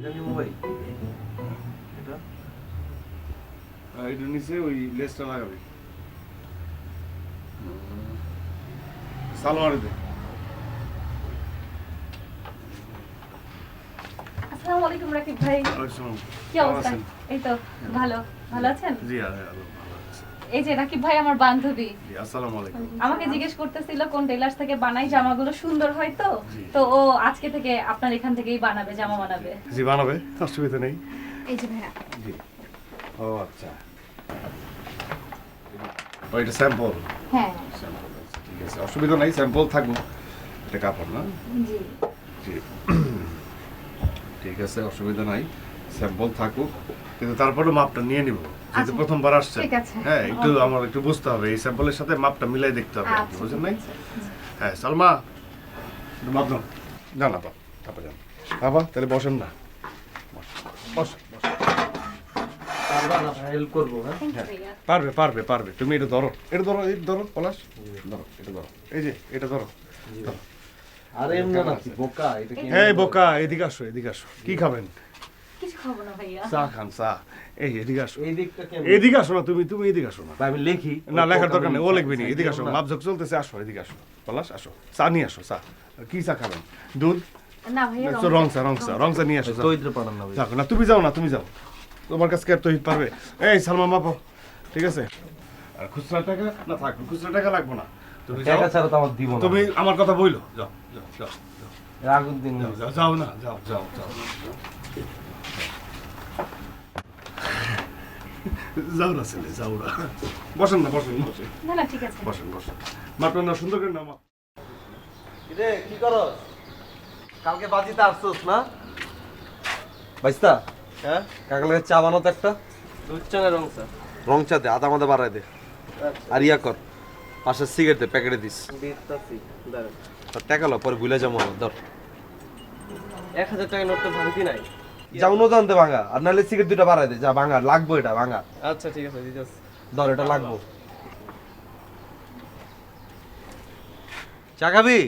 এটা? এটা আর নিচে ওই লেসটা লাগাবে। সালোয়ারে দে আসসালামু আলাইকুম রাকিব ভাই। আসসালাম। কি কেমন অবস্থা আছেন? এই তো ভালো। ভালো আছেন? জি ভালো। এই যে রাকিব ভাই আমার বান্ধবী। আসসালামু আলাইকুম। আমাকে জিজ্ঞেস করতেছিল কোন টেলার্স থেকে বানাই জামাগুলো সুন্দর হয় তো? তো ও আজকে থেকে আপনার এখান থেকেই বানাবে জামা বানাবে। জি বানাবে অসুবিধা নেই। এই যে ভাইয়া। জি। ও আচ্ছা। ও এটা স্যাম্পল হ্যাঁ। স্যাম্পল ঠিক আছে। অসুবিধা নাই স্যাম্পল থাকব এটা কাপড় না? জি। জি। ঠিক আছে অসুবিধা নাই। স্যাম্পল থাকুক। কিন্তু তারপরে মাপটা নিয়ে নিব। যেহেতু আচ্ছা, প্রথমবার আসছে। হ্যাঁ একটু আমার একটু বুঝতে হবে। এই স্যাম্পলের সাথে মাপটা মিলাই দেখতে হবে আচ্ছা, বুঝলেন নাই? হ্যাঁ সালমা। মাপ দাও না না তারপর যান। বাবা তাহলে বসেন না। বস বস পারবা না ভাই হেল্প করব হ্যাঁ? ভাইয়া। পারবে পারবে পারবে। তুমি এটা ধরো। এটা ধরো এই ধরো পলাশ। ধরো এটা ধরো। এই যে এটা ধরো। আরে এমনি না কি বোকা? হ্যাঁ বোকা এদিকে আসো এদিকে আসো। কি খাবেন? কিছু খাব না ভাইয়া। চা খান চা। এই এদিকে আসো। এদিকে আসো না তুমি তুমি এদিকে আসো না। আমি লিখি। না লেখার দরকার নেই ও লিখবি না। এদিকে আসো মাপঝোক চলতেছে আসো এদিকে আসো। পলাশ আসো। চা নিয়ে আসো চা। কি চা খাবেন? দুধ? না ভাইয়া রং চা রং চা রং চা নিয়ে আসো না না তুমি যাও না তুমি যাও। তোমার কাছে তহিদ পারবে? এই সালমা মাপো ঠিক আছে? আর খুচরা টাকা? না থাক খুচরা টাকা লাগবে না। তুমি টাকা ছাড়া তো আমার দিব না। তুমি আমার কথা বইলো। যাও যাও যাও আগুন দিন যাও যাও যাও না যাও যাও যাও। যাও না ছেলে যাও না বসেন না বসেন বসেন। না না ঠিক আছে। বসেন বসেন। মাপেন না সুন্দর করে রে কি করস? কালকে বাজিতে আসছস না? বাইস্তা হ্যাঁ? কাকালে চা বানাতো একটা। দুধ চা না রং চা? রং চা দে আদা মাদা বাড়াই দে। আর ইয়া কর পাশে সিগারেট দে প্যাকেটে দিস। দিতাছি তোর টাকা লো পরে ভুলে যাব আমার ধর। এক হাজার টাকা নোট তো ভাঙতি নাই? যাও নো জানতে ভাঙা আর নাহলে সিগারেট দুটা বাড়াই দে যা ভাঙা লাগবো এটা ভাঙা। আচ্ছা ঠিক আছে দিতেছি ধর এটা লাগবো। চা খাবি?